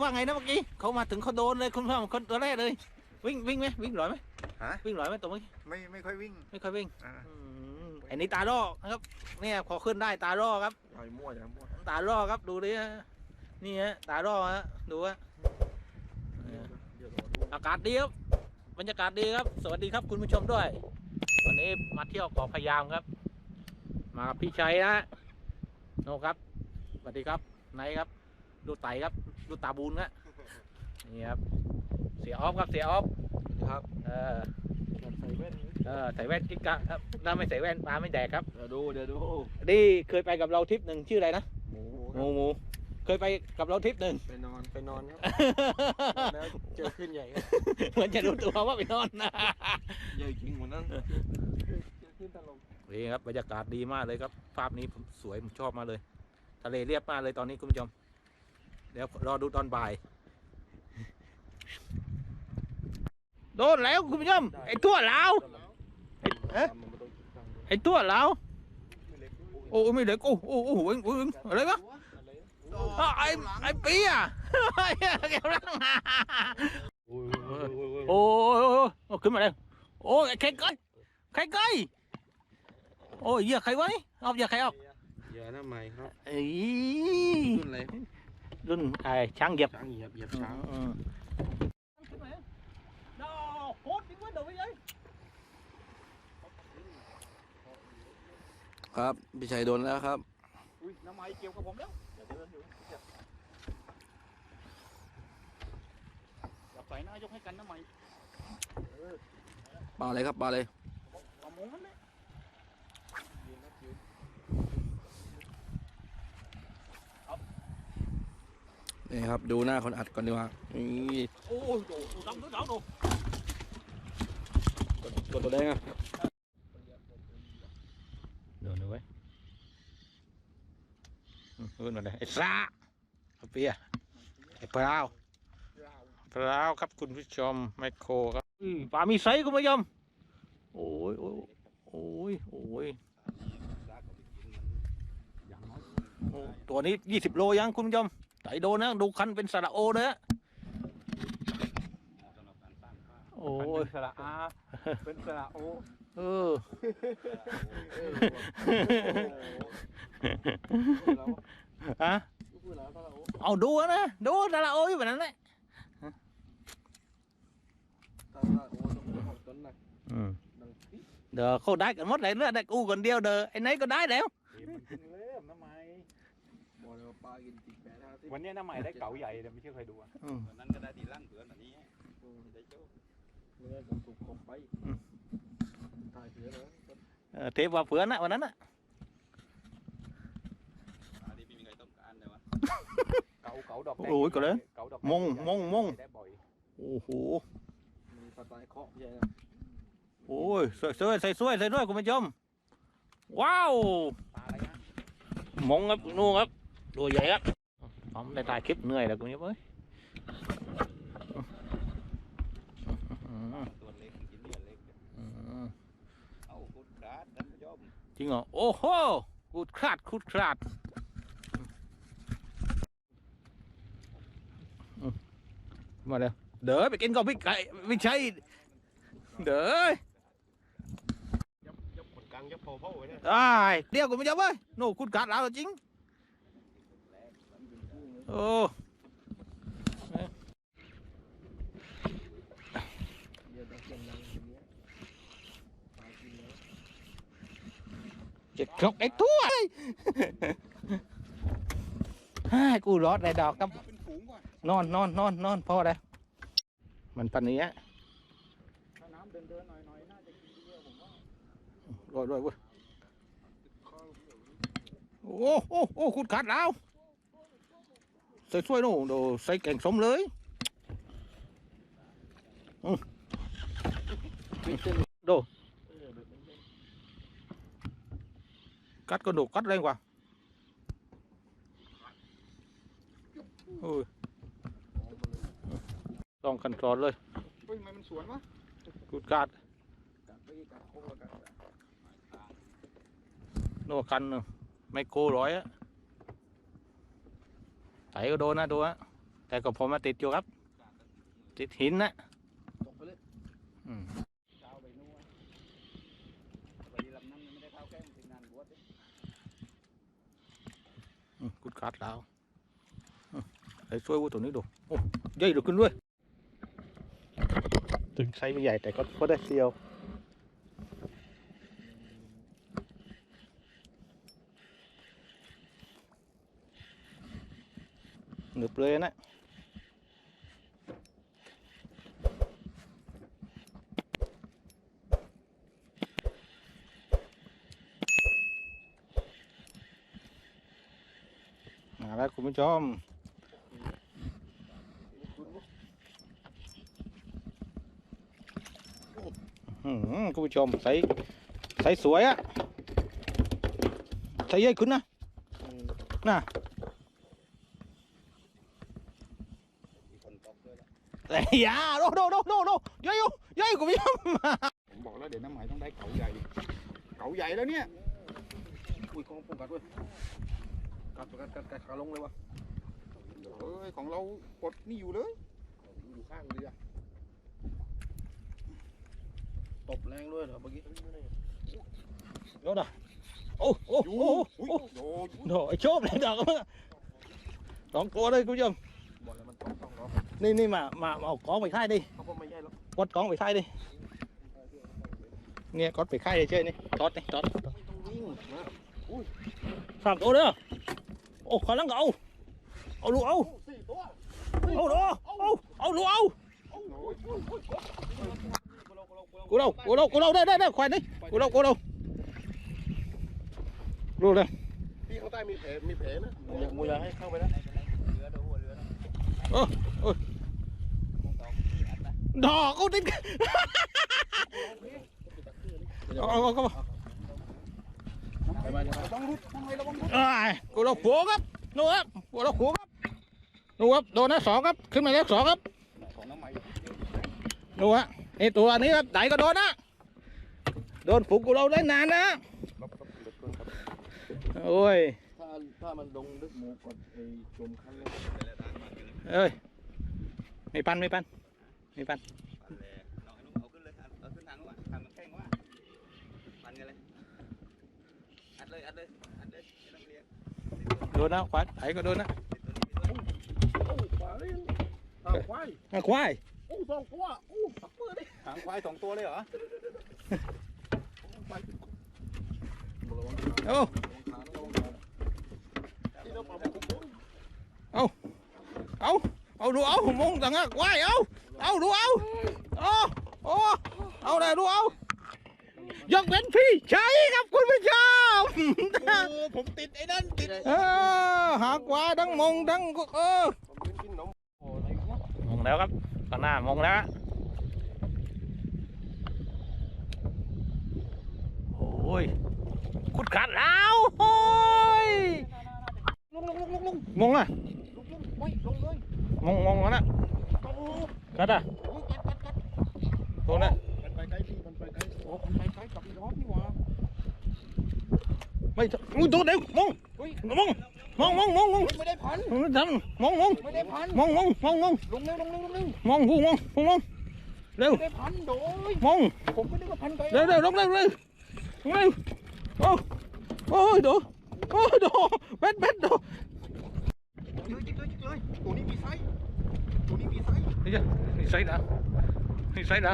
ว่าไงนะเมื่อกี้เขามาถึงเขาโดนเลยคุณพ่อคนตัวแรกเลย วิ่งวิ่งไหมวิ่งหลอยไหมฮะวิ่งหลอยไหมตัวเมื่อกี้ไม่ไม่ค่อยวิ่งไม่ค่อยวิ่งอ่าอืมอันนี้ตาล่อนะครับ เนี่ยพอขึ้นได้ตาล่อครับต่อยมั่วอย่างมั่วตาล่อครับดูดิฮะนี่ฮะตาล่อฮะดูฮะเอออากาศดีครับบรรยากาศดีครับ สวัสดีครับคุณผู้ชมด้วย วันนี้มาเที่ยวเกาะพะยามครับ มากับพี่ชัยนะโนครับสวัสดีครับไนท์ครับ ดูไตครับ ดูตาบูนครับนี่ครับ เสียออฟครับเสียออฟครับเออใส่แว่นเออใส่แว่นกิ๊กกะครับถ้าไม่ใส่แว่นปลาไม่แดกครับเดี๋ยวดูเดี๋ยวดูนี่เคยไปกับเราทริปหนึ่งชื่ออะไรนะหมูงูงูเคยไปกับเราทริปหนึ่งไปนอนไปนอนครับแล้วเจอขึ้นใหญ่ครับเหมือนจะรู้ตัวว่าไปนอนนะใหญ่จริงเหมือนนั้นเจอขึ้นตลกนี่ครับบรรยากาศดีมากเลยครับ ภาพนี้ผมสวยผมชอบมากเลย ทะเลเรียบมากเลยตอนนี้คุณผู้ชม เดี๋ยวรอดูตอนบ่าย โดนแล้วคุณผู้ชมไอ้ตัวลาวเอ๊ะไอ้ตัวลาวโอ้ไม่เหล็กโอ้โอ้โอ้โหโอ้โหอะไรวะอ้าวไอ้ไอ้ปีอะไอ้เหี้ยแกร่างมาโอ้ยโอ้ยโอ้ยขึ้นมาเลยโอ้ยไอ้ไข่ไก่ไข่ไก่โอ้ยเหยียบใครไว้เอาเหยียบใครเอาเยอะนะไม่ครับเอ้ยรุ่นอะไร รุ่นไอ้ช้างเหยียบช้างเหยียบเหยียบอืช้างมอืมขึ้นมาดาวโคตรดีเว้ยเดี๋ยวไปเลยครับพี่ชัยโดนแล้วครับอุ้ยน้ำไม้เกี่ยวกับผมแล้วเดี๋ยวเดินอยู่เดี๋ยวอย่าไปนะยกให้กันน้ำไม้ปลาอะไรครับปลาอะไรปลาหมูมันเนี่ย นี่ครับ ดูหน้าคนอัดก่อนดีกว่านี่โอ้ยโดดดำด้วยดำดูกดตัวแดงอะเดินเลยเว้ยอืมเดินมาเลยไอ้ซาไอ้เปียไอ้ปลาวปลาวครับคุณผู้ชมไมโครครับอืมปลามีไซส์คุณผู้ชมโอ้ยโอ้ยโอ้ยโอ้ยโอ้ตัวนี้ยี่สิบโลยังคุณผู้ชม ไต่โดนนะดูคันเป็นสระโอเลยฮะโอ้ยสระอาเป็นสระโอเออฮะเอาดูนะดูสระโออยู่แบบนั้นแหละอืมเดี๋ยวเขาได้กันหมดเลยเลือดได้กูคนเดียวเด้อไอ้ไหนก็ได้แล้ว วันนี้น้าใหม่ได้เก๋าใหญ่แต่ไม่เชื่อใครดูอะอืมวันนั้นก็ได้ตีลั่งเผือนอนนี้ได้โจ้เออเทปว่าเผื่อนนะวันนั้นน่ะอันนี้ไม่มีใครต้องการเลยวะเก๋าเก๋าดอกแดงโอ้ยก็เลย เก๋าดอกมงมงมง ได้บ่อยโอ้โหมีสไตล์เคาะใหญ่โอ้ยสวยสวยใส่สวยใส่ด้วยคุณผู้ชมว้าวปลาอะไรนะมงครับนู่นครับ ตัวใหญ่ครับผมได้ถ่ายคลิปเหนื่อยแล้วคุณผู้ชมเอ้ยอืมตัวเล็กกินเลือดเล็กอืมเอาคุดขาดท่านผู้ชมจริงเหรอโอ้โหคูดคลาดคูดคลาดอืมมาเดี๋ยวเด้อไปกินกับพี่ไก่ไม่ใช่เด้อยับกดกลางยับโผล่โผล่ไว้เนี่ยได้เดี๋ยวกูไม่ยอมเว้ยโน่คูดคลาดแล้วจริง โอ้เจ็ดครกไอ้ทั่วเลยฮ่ากูรอดได้ดอกครับนอนนอนนอนนอนพอเลยมันปันนี้ถ้าน้ำเดินเดินหน่อยหน่อยน่าจะกินเยอะผมว่าโรยโรยเว้ยโอ้โอ้โอ้ขุดขาดแล้ว ใส่ช่วยๆนู่นโดใส่แกงสมเลยอืมโดกัดก็โด ไถก็โดนนะดูฮะแต่ก็พอมาติดอยู่ครับ ติดหินนะตกไปเลยอืมเช้าไปนู่นไปลำนั้นไม่ได้เข้าแก้มถึงงานบวชเลยอืมกุดกัดแล้วไอ้ช่วยวัวตัวนี้ดูโอ้ใหญ่ดูขึ้นด้วย ถึงไซส์ไม่ใหญ่แต่ก็พอได้เซียว หนึบเลยนะมาแล้วคุณผู้ชมอื้ ละไอ้ยาโดโดโดโดโดใหญ่อยู่ใหญ่คุณผู้ชมผมบอกแล้วเดี๋ยวน้ำหมายต้องได้เขาใหญ่ เขาใหญ่แล้วเนี่ย อุ้ยของผมกัดเว้ยกัดกัดกัดกัดขาลงเลยวะเอ้ยของเราปลดนี่อยู่เลย อยู่ข้างเรือตบแรงด้วยเหรอเมื่อกี้โดนอะโอ้โอ้อยู่โอ้อุ้ยโอ้โดนโดไอ้โชคเลยดอกสองตัวเลยคุณผู้ชมบอกแล้วมันต้องต้องรอ นี่นี่มามามาเอากองไปค่ายดิเขาก็ไม่ใช่หรอกกดกองไปค่ายดิเนี่ยกดไปค่ายเฉยๆนี่ทอดนี่ทอดไม่ต้องวิ่งนะสามตัวเด้อโอ้ขอลังก็เอาเอาลูกเอาสี่ตัวเอาลูกเอาเอาเอาลูกเอาโอ้ยโอ้ยโอ้ยกูเรากูเรากูเราได้ได้ได้ควายนี่กูเรากูเราลูกเลยพี่ข้างใต้มีแผลมีแผลนะอยากมูยาให้เข้าไปนะเรือดูหัวเรือนะ ดอกกูติดเอาเอาเอาเอาไปมาระวังรุดทำไมระวังรุดไอ้กูเราผัวครับนู่นครับกูเราผัวครับนู่นครับโดนนะสองครับขึ้นมาแล้วสองครับของน้ำใหม่นู่นฮะนี่ตัวนี้ครับไหนก็โดนนะโดนฝูงกูเราได้นานนะรับรับเดือดเกินครับโอ้ยถ้าถ้ามันลงลึกหมูกดไอ้จมคันเลยเอ้ยไม่ปันไม่ปัน ม่ปันปันเลยน้องไอ้นุ่มเอาขึ้นเลยเอาขึ้นทางนู้นอะทางมันแข้งว่ะปันกันเลยอัดเลยอัดเลยอัดเลยไม่ต้องเรียกโดนนะควายไหนก็โดนนะโอ้ขวาเลยหางควายอะควายโอ้สองตัวโอ้ปักมือดิหางควายสองตัวเลยเหรอควายโอ้ที่เราปรับปรุงเอาเอาดูเอามงต่างหากควายเอา เอาดูเอาโอ้โอ้เอาเลยดูเอายกเป็นพี่ใช่ครับคุณผู้ชมโอ้ผมติดไอ้นั่นติดเออหากว่าทั้งมงทั้งเออผมเป็นกินนมโอ้อะไรวะมงแล้วครับข้างหน้ามงแล้วฮะโอ้ยขุดขาดแล้วโอ้ยลงลงลงลงลงมงอะลงลงไม่ลงเลยมงมงแล้วนะโอ้ กัดอะโหกัดกัดกัดตัวนั้นมันไปไกลพี่มันไปไกลโอ้มันไปไกลกับอีร้อนนี่หว่าไม่อุ้ยตัวเดียวมงเฮ้ยมงมงมงมงมงไม่ได้พันมงทำมงมงไม่ได้พันมงมงมงมงลงเร็วลงเร็วลงเร็วมงหูมงหูมงเร็วไม่ได้พันโดยมงผมก็นึกว่าพันไกลเร็วเร็วลงเร็วเร็วลงเร็วโอ้โอ้ยโดโอ้ยโดเบ็ดเบ็ดโดเลยจิกเลยจิกเลยตัวนี้มีไซส์ตัวนี้ มีไซส์นี่จ้ะนี่ใส่น